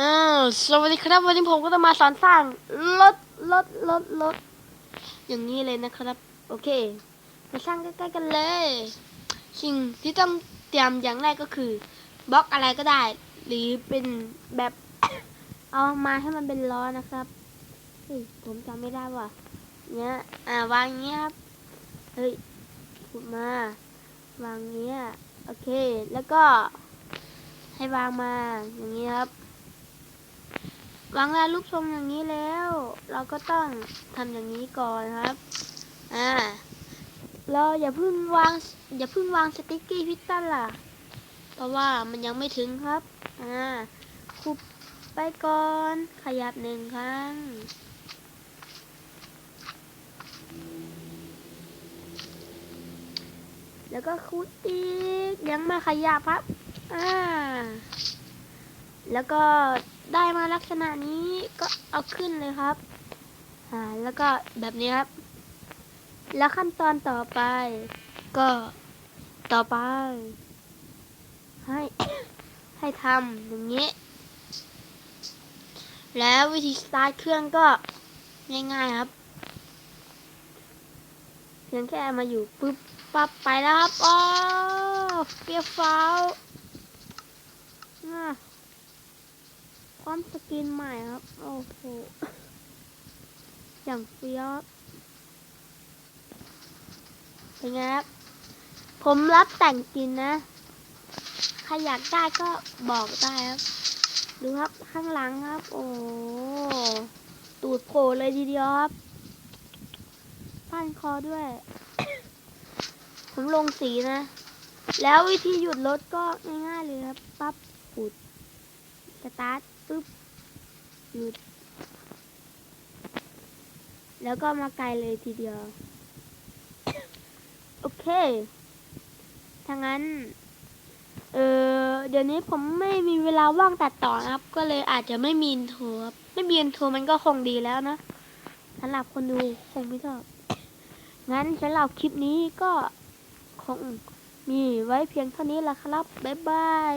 อ้าวสวัสดีครับ วันนี้ผมก็จะมาสอนสร้างรถรถรถรถอย่างนี้เลยนะครับ โอเค มาสร้างใกล้ๆกันเลย สิ่งที่ต้องเตรียมอย่างแรกก็คือบล็อกอะไรก็ได้ หรือเป็นแบบ เอามาให้มันเป็นล้อนะครับเฮ้ยผมจำไม่ได้ว่ะเนี้ยอ่าวางเงี้ยครับเฮ้ยขุดมาวางเงี้ยโอเค แล้วก็ให้วางมาอย่างนี้ครับ วางแล้วรูปทรงอย่างนี้แล้ว เราก็ต้องทำอย่างนี้ก่อนครับ อ่า เราอย่าเพิ่งวาง อย่าเพิ่งวางสติ๊กกี้พิสตันล่ะ เพราะว่ามันยังไม่ถึงครับ อ่าคุบไปก่อน ขยับหนึ่งครั้ง แล้วก็คุดอีก ยังมาขยับครับ อ่า แล้วก็ได้มาลักษณะนี้ก็เอาขึ้นเลยครับ อ่า แล้วก็แบบนี้ครับ แล้วขั้นตอนต่อไป ก็ต่อไป ให้ ให้ทำอย่างนี้ แล้ววิธีสตาร์ทเครื่องก็ง่ายๆครับเพียงแค่มาอยู่ปุ๊บปั๊บไปแล้วครับอ๋อเปียฟ้าวอะ พร้อมสกินใหม่ครับ โอ้โห อย่างเฟี้ยวเป็นไงครับ ผมรับแต่งกินนะ ใครอยากได้ก็บอกได้ครับ ดูครับข้างหลังครับ โอ้โหตูดโผล่เลยทีเดียวครับพันคอด้วย ผมลงสีนะ แล้ววิธีหยุดรถก็ง่ายๆเลยครับ ปั๊บปุด สตาร์ทปุ๊บหยุด แล้วก็มาไกลเลยทีเดียว โอเคถ้างั้น เออเดี๋ยวนี้ผมไม่มีเวลาว่างตัดต่อนะครับ ก็เลยอาจจะไม่มีอินโทรครับไม่มีอินโทรมันก็คงดีแล้วนะสำหรับคนดูคงไม่ชอบงั้นสำหรับคลิปนี้ก็คงมีไว้เพียงเท่านี้ละครับ บ๊ายบาย